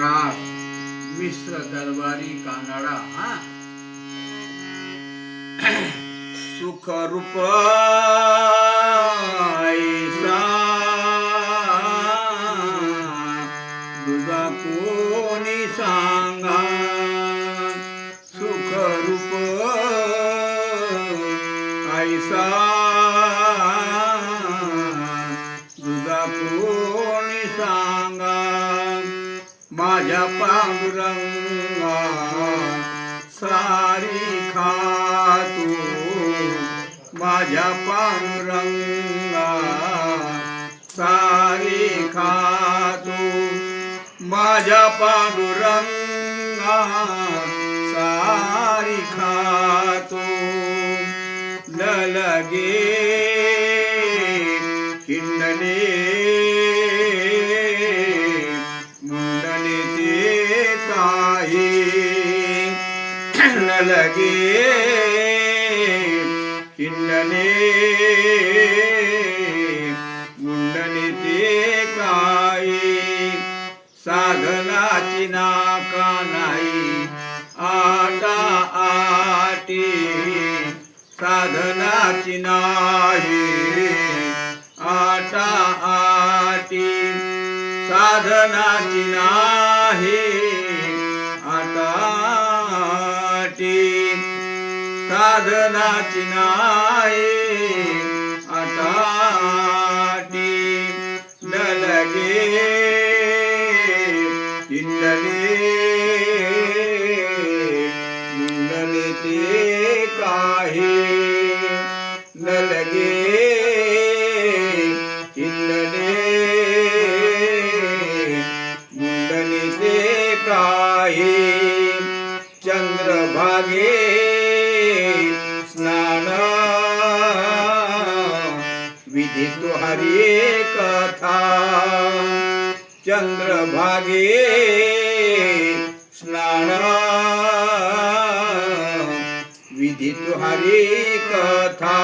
राग मिश्र दरबारी कानडा हा? सुख माझ्या पांडुरंगा सारी खातू माझ्या पांडुरंगा सारी खातू न लगे हिंडणे मुंडणे ते काही न साधनाची नाका नाही. आटा आटी साधनाची नाही. आटा आटी साधनाची नाही. आटा आटी साधनाची नाही. भागे स्नान. विधी तुहारी कथा. चंद्रभागे स्नान. विधी तुहारी कथा.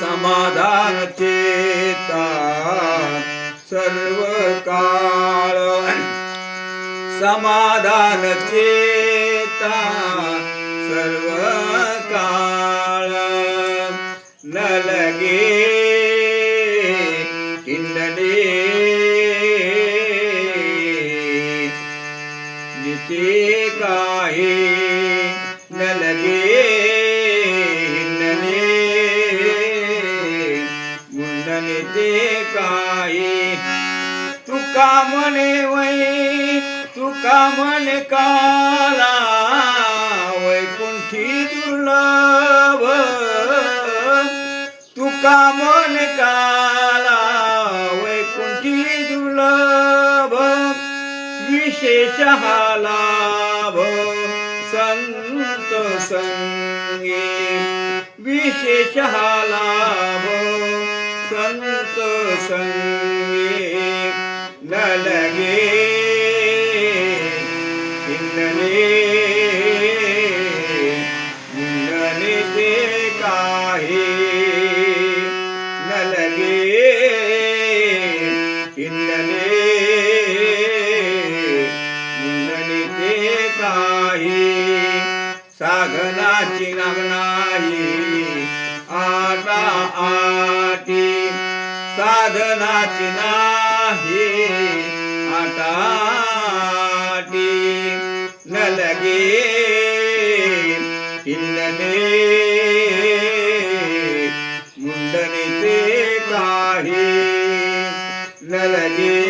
समाधान चेता सर्व काळ समाधान चेता सर्व काळ न लगे हिंडणे निते काही न लगे हिंडणे मुंडणे ते काही. तुका म्हणे वै तुका म्हणे काला. तुका काला? वैकुंठी दुर्लभ विशेष हा लाभ संत संगे विशेष हा लाभ संत संगे न लगे साधनाची नाम नाही आटा आटी साधनाची नाही आटा आटी न लगे हिंडणे मुंडणे ते काही न लगे